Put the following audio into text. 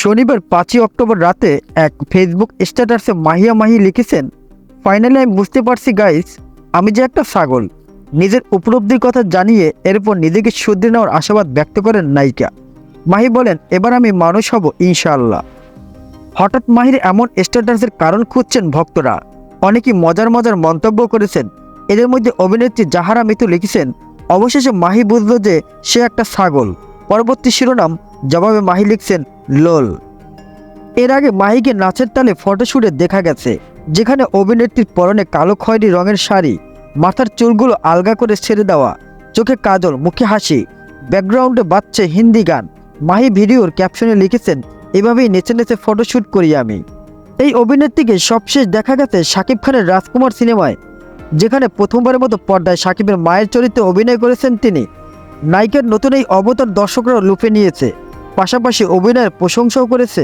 শনিবার পাঁচই অক্টোবর রাতে এক ফেসবুক স্ট্যাটাসে মাহিয়া মাহি লিখেছেন, ফাইনালি আমি বুঝতে পারছি গাইস আমি যে একটা ছাগল। নিজের উপলব্ধির কথা জানিয়ে এরপর নিজেকে শুধরে নেওয়ার আশাবাদ ব্যক্ত করেন নায়িকা। মাহি বলেন, এবার আমি মানুষ হব ইনশাআল্লাহ। হঠাৎ মাহির এমন স্ট্যাটাসের কারণ খুঁজছেন ভক্তরা। অনেকেই মজার মজার মন্তব্য করেছেন। এদের মধ্যে অভিনেত্রী জাহারা মিতু লিখেছেন, অবশেষে মাহি বুঝল যে সে একটা ছাগল। পরবর্তী শিরোনাম, জবাবে মাহি লিখছেন লোল। এর আগে মাহিকে নাচের তালে ফটোশ্যুটে দেখা গেছে, যেখানে অভিনেত্রীর পরনে কালো খয়েরি রঙের শাড়ি, মাথার চুলগুলো আলগা করে ছেড়ে দেওয়া, চোখে কাজল, মুখে হাসি, ব্যাকগ্রাউন্ডে বাজছে হিন্দি গান। মাহি ভিডিওর ক্যাপশনে লিখেছেন, এভাবেই নেচে নেচে ফটোশ্যুট করি আমি। এই অভিনেত্রীকে সবশেষ দেখা গেছে শাকিব খানের রাজকুমার সিনেমায়, যেখানে প্রথমবারের মতো পর্দায় শাকিবের মায়ের চরিত্রে অভিনয় করেছেন তিনি। নায়িকার নতুন এই অবতার দর্শকরাও লুপে নিয়েছে। পাশাপাশি অভিনয়ের প্রশংসাও করেছে।